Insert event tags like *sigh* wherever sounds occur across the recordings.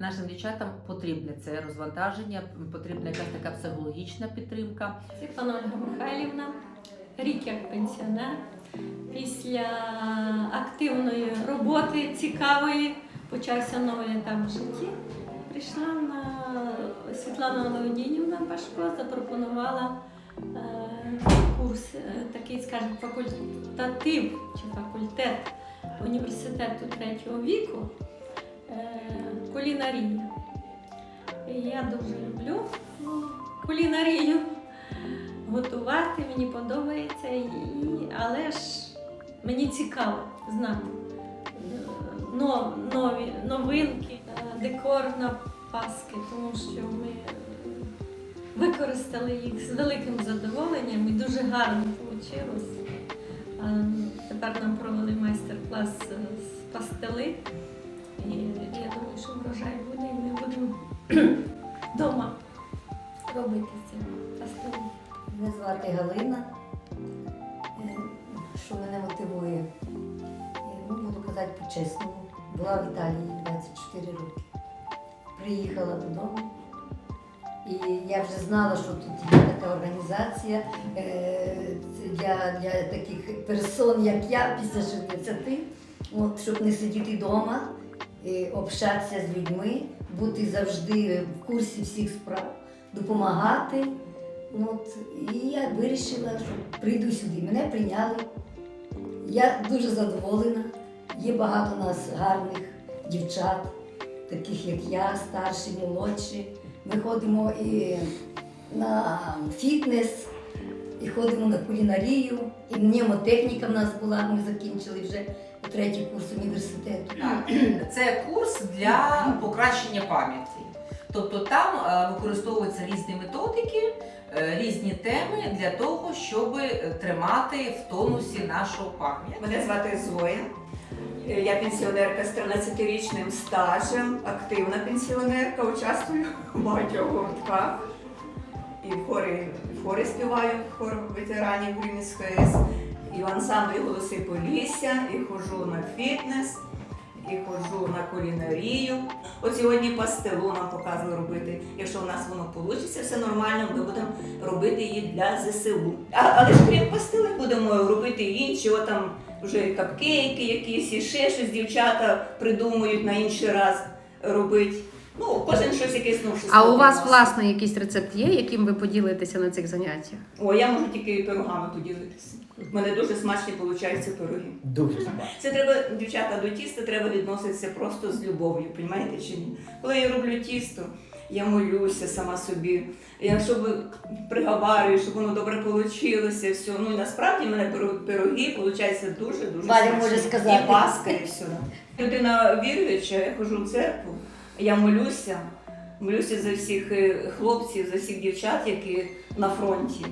Нашим дівчатам потрібне це розвантаження, потрібна якась така психологічна підтримка. Степана Ольга Михайлівна, рік як пенсіонер. Після активної роботи цікавої почався новий етап в житті. Прийшла на Світлана Леонідівна Пашко, запропонувала е, курс, е, такий, скажімо, факультатив чи факультет університету третього віку кулінарія. І Я дуже люблю кулінарію готувати, мені подобається, але ж мені цікаво знати е, нові новинки, е, декор на Паски, тому що ми е, використали їх з великим задоволенням і дуже гарно вийшло. Тепер нам провели майстер-клас е, з пастили. Думаю, що врожай буде, і ми будемо *clears throat* вдома робити пастили. Мене звати Галина. Е, Що мене мотивує? Е, Ну, буду казати по-чесному. Була в Італії 24 роки. Приїхала додому. І я вже знала, що тут є така організація е, для, для таких персон, як я, після 60, от, щоб не сидіти вдома, общатися з людьми, бути завжди в курсі всіх справ, допомагати. От, і я вирішила, що прийду сюди. Мене прийняли. Я дуже задоволена. Є багато нас гарних дівчат, таких як я, старші, молодші. Ми ходимо і на фітнес, і ходимо на кулінарію, і мнемотехніка в нас була, ми закінчили вже третій курс університету. Це курс для покращення пам'яті. Тобто там е, використовуються різні методики, е, різні теми для того, щоб тримати в тонусі нашу пам'ять. Мене звати Зоя. Е, Я пенсіонерка з 13-річним стажем, активна пенсіонерка, участвую у багатьох гуртках. І в хорі, в хорі співаю, в хор ветеранів Вінниць ХС, і в ансамблі голоси Полісся, і ходжу на фітнес, і ходжу на кулінарію. От сьогодні пастилу нам показували робити. Якщо у нас воно вийде, все нормально, ми будемо робити її для ЗСУ. А, але ж крім пастили будемо робити інші, от там вже капкейки якісь, і ще щось дівчата придумують на інший раз робити. Ну, кожен щось якесь новшество. А у вас власне якийсь рецепт є, яким ви поділитеся на цих заняттях? О, я можу тільки пирогами поділитися. У мене дуже смачні получаються пироги. Дуже смачно. Це треба, дівчата, до тіста треба відноситися просто з любов'ю, розумієте чи ні? Коли я роблю тісто, я молюся сама собі. Я щоб приговарюю, щоб воно добре вийшло, все. Ну і насправді в мене пироги виходять дуже дуже Валя смачні. може сказати. І паска, і все. Людина віруюча, я ходжу в церкву, я молюся, молюся за всіх е, хлопців, за всіх дівчат, які на фронті.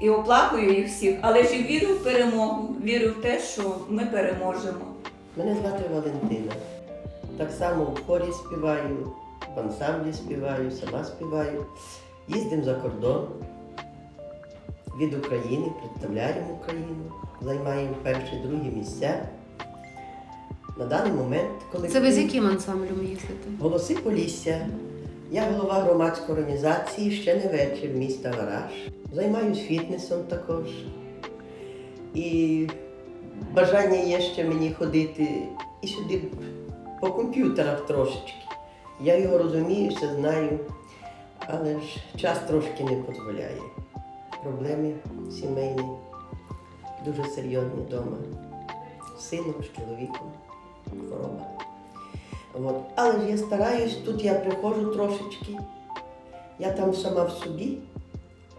І оплакую їх всіх, але ж і вірю в перемогу, вірю в те, що ми переможемо. Мене звати Валентина. Так само в хорі співаю, в ансамблі співаю, сама співаю. Їздимо за кордон. Від України представляємо Україну, займаємо перші, другі місця. На даний момент, коли Це ви з яким ансамблем їздите? Голоси Полісся. Я голова громадської організації ще не вечір міста Вараж. Займаюсь фітнесом також. І бажання є ще мені ходити і сюди по комп'ютерах трошечки. Я його розумію, все знаю, але ж час трошки не дозволяє. Проблеми сімейні, дуже серйозні вдома. З сином, з чоловіком, хвороба. От. Але ж я стараюсь, тут я приходжу трошечки. Я там сама в собі,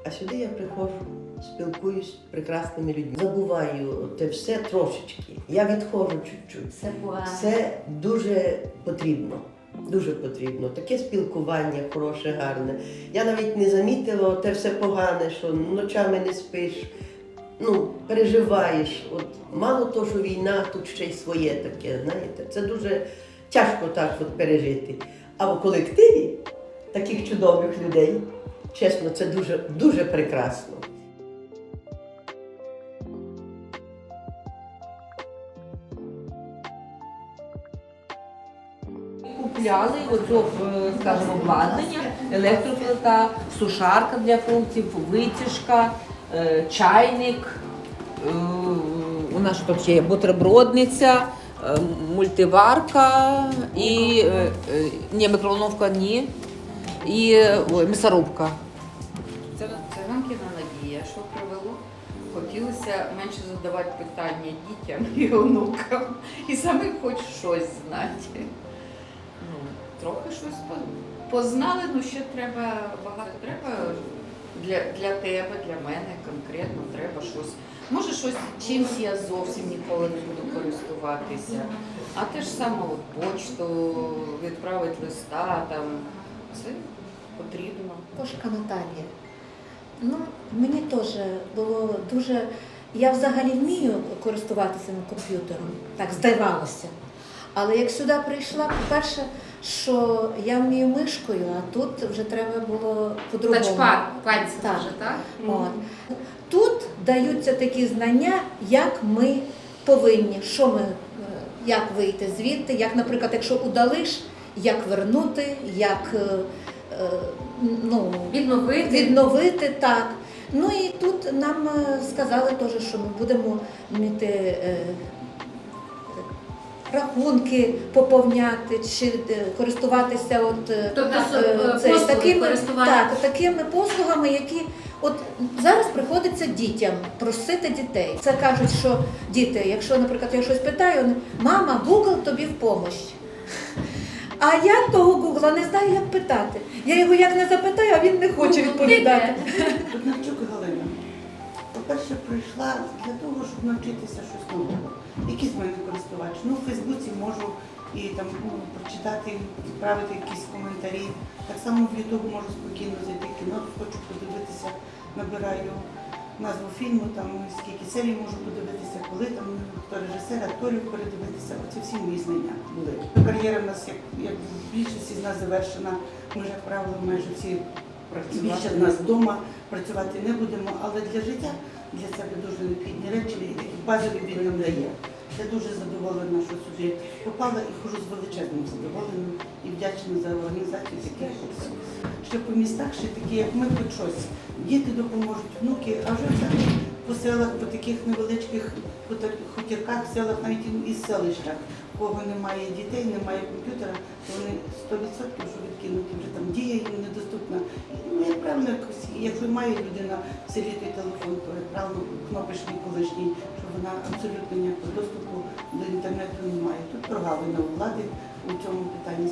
а сюди я приходжу, спілкуюсь з прекрасними людьми. Забуваю те все трошечки. Я відходжу чуть-чуть. Все погано. Це дуже потрібно. Дуже потрібно. Таке спілкування хороше, гарне. Я навіть не замітила те все погане, що ночами не спиш. Ну, переживаєш. От мало того, що війна, тут ще й своє таке, знаєте. Це дуже тяжко так от пережити. А в колективі таких чудових людей, чесно, це дуже, дуже прекрасно. Купляли оцю, е, скажімо, обладнання, електроплита, сушарка для фруктів, витяжка, чайник. е, У нас тут ще є бутербродниця, е, мультиварка і е, е, ні, мікроволновка ні. І е, ой, м'ясорубка. Це циганкіна надія, що привело. Хотілося менше задавати питання дітям і онукам. І самим хоч щось знати. Ну, трохи щось познали, ну ще треба багато. Треба для, для тебе, для мене конкретно треба щось. Може, щось чимсь я зовсім ніколи не буду користуватися. А те ж саме от почту, відправити листа, там, це потрібно. Кошка Наталія. Ну, мені теж було дуже. Я взагалі вмію користуватися комп'ютером, так здавалося. Але як сюди прийшла, по-перше, що я вмію мишкою, а тут вже треба було по-другому. Тачпад, пальці Так. вже, так? От. Тут даються такі знання, як ми повинні, що ми, е, як вийти звідти, як, наприклад, якщо удалиш, як вернути, як е, е, ну, Відновити. відновити так. Ну і тут нам сказали теж, що ми будемо вміти рахунки поповняти чи е, користуватися от е, Тобто е, це, такими, так, такими послугами, які от зараз приходиться дітям просити дітей. Це кажуть, що діти, якщо, наприклад, я щось питаю, вони, мама, Google тобі в помощь. А я того Гугла не знаю, як питати. Я його як не запитаю, а він не хоче відповідати. По-перше, прийшла для того, щоб навчитися щось нового. Якийсь мене користувач. Ну, в Фейсбуці можу і там ну, прочитати, відправити якісь коментарі. Так само в Ютуб можу спокійно зайти кіно, хочу подивитися, набираю назву фільму, там скільки серій можу подивитися, коли там хто режисер, акторів передивитися. Оці всі мої знання були. Кар'єра в нас, як, як більшість з нас завершена, ми вже правило майже всі працювати. Більше в нас вдома працювати не будемо, але для життя для себе дуже необхідні речі, і такі базові він нам дає. Я дуже задоволена, що сюди попала і хожу з величезним задоволенням і вдячна за організацію таких курсів. Що по містах ще такі, як ми, хоч щось. Діти допоможуть, внуки, а вже взагалі по селах, по таких невеличких хутірках, селах, навіть і- селищах, у кого немає дітей, немає комп'ютера, то вони 100% що відкинуті, вже там дія їм недоступна. Ну, як правильно, якщо має людина в селі той телефон, то як правильно кнопочний колишній, що вона абсолютно ніякого доступу до інтернету не має. Тут прогалина у влади у цьому питанні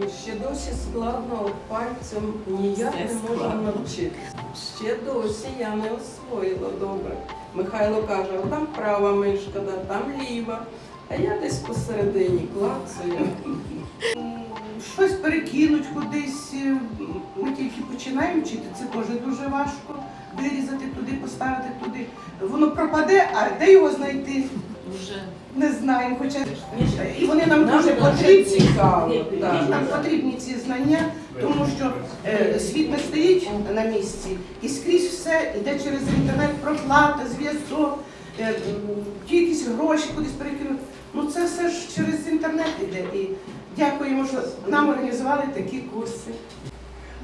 100%. Ще досі складно пальцем ніяк не можу складно. навчитися. Ще досі я не освоїла добре. Михайло каже, там права мишка, там ліва. А я десь посередині клацаю. Щось перекинуть кудись. Ми тільки починаємо вчити, це теж дуже важко. Вирізати туди, поставити туди. Воно пропаде, а де його знайти? Вже. Не знаємо. Хоча і вони нам дуже потрібні. Нам потрібні ці знання, тому що е, світ не стоїть на місці, і скрізь все йде через інтернет, проплата, зв'язок, якісь гроші кудись перекинути. Ну це все ж через інтернет йде. І дякуємо, що нам організували такі курси.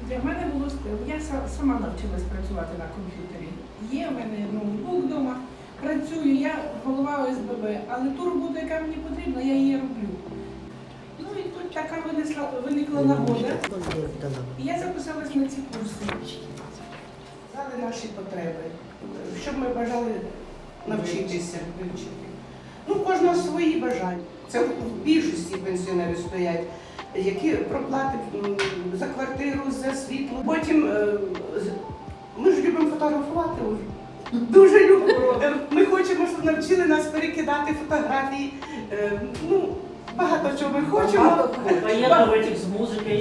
Для мене було стиль. Я сама навчилась працювати на комп'ютері. Є в мене ноутбук вдома, працюю, я голова ОСББ, але ту роботу, яка мені потрібна, я її роблю. Ну і тут така винесла, виникла нагода. І я записалась на ці курси. Знали наші потреби, щоб ми бажали навчитися вивчити. Ну, кожного свої бажання. Це в більшості пенсіонерів стоять, які проплати за квартиру, за світло. Потім е, ми ж любимо фотографувати. Дуже любимо. Ми хочемо, щоб навчили нас перекидати фотографії. Е, Ну, багато чого ми хочемо. Поєднувати з музикою.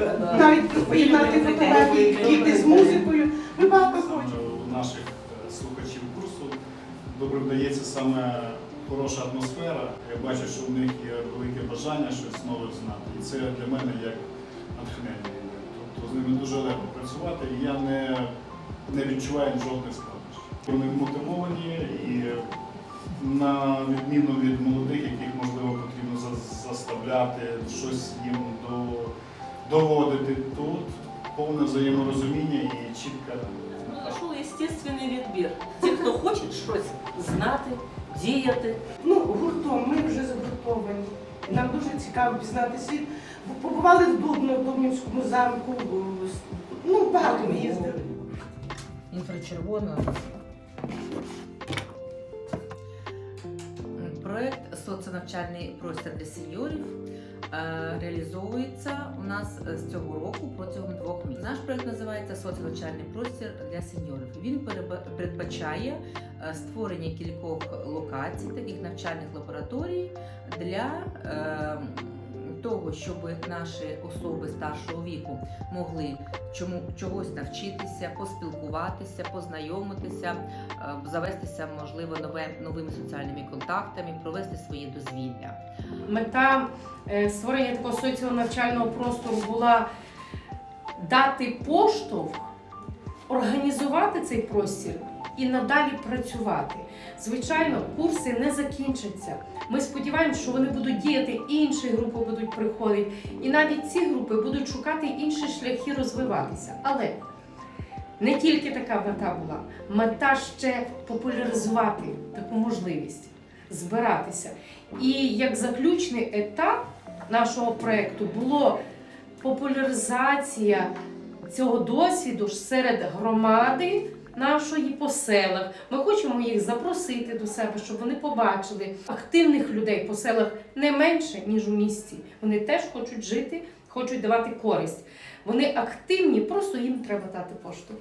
Е, Навіть поєднати фотографії, квіти з музикою. Ми багато хочемо. Добре вдається саме хороша атмосфера. Я бачу, що в них є велике бажання щось нове знати. І це для мене як натхнення. Тобто з ними дуже легко працювати, і я не, не відчуваю жодних складнощів. Вони мотивовані і на відміну від молодих, яких можливо потрібно заставляти, щось їм до, доводити. Тут повне взаєморозуміння і чітка. Пішов естественний відбір. Ті, хто хоче щось знати, діяти. Ну, гуртом, ми вже загуртовані. Нам дуже цікаво пізнати світ. Побували в Дубно, в Дубнівському замку. Ну, багато ми їздили. інфрачервоною. Проект соціонавчальний простір для сеньорів реалізовується у нас е, з цього року протягом двох місяців. Наш проект називається Соціонавчальний простір для сеньорів. Він передбачає е, створення кількох локацій, таких навчальних лабораторій для е, того, щоб наші особи старшого віку могли чому чогось навчитися, поспілкуватися, познайомитися, е, завестися, можливо, нове, новими соціальними контактами, провести своє дозвілля. Мета е, створення такого соціонавчального простору була дати поштовх, організувати цей простір і надалі працювати. Звичайно, курси не закінчаться. Ми сподіваємося, що вони будуть діяти, і інші групи будуть приходити, і навіть ці групи будуть шукати інші шляхи розвиватися. Але не тільки така мета була, мета ще популяризувати таку можливість збиратися. І як заключний етап нашого проєкту було популяризація цього досвіду серед громади нашої по селах. Ми хочемо їх запросити до себе, щоб вони побачили активних людей по селах не менше, ніж у місті. Вони теж хочуть жити, хочуть давати користь. Вони активні, просто їм треба дати поштовх.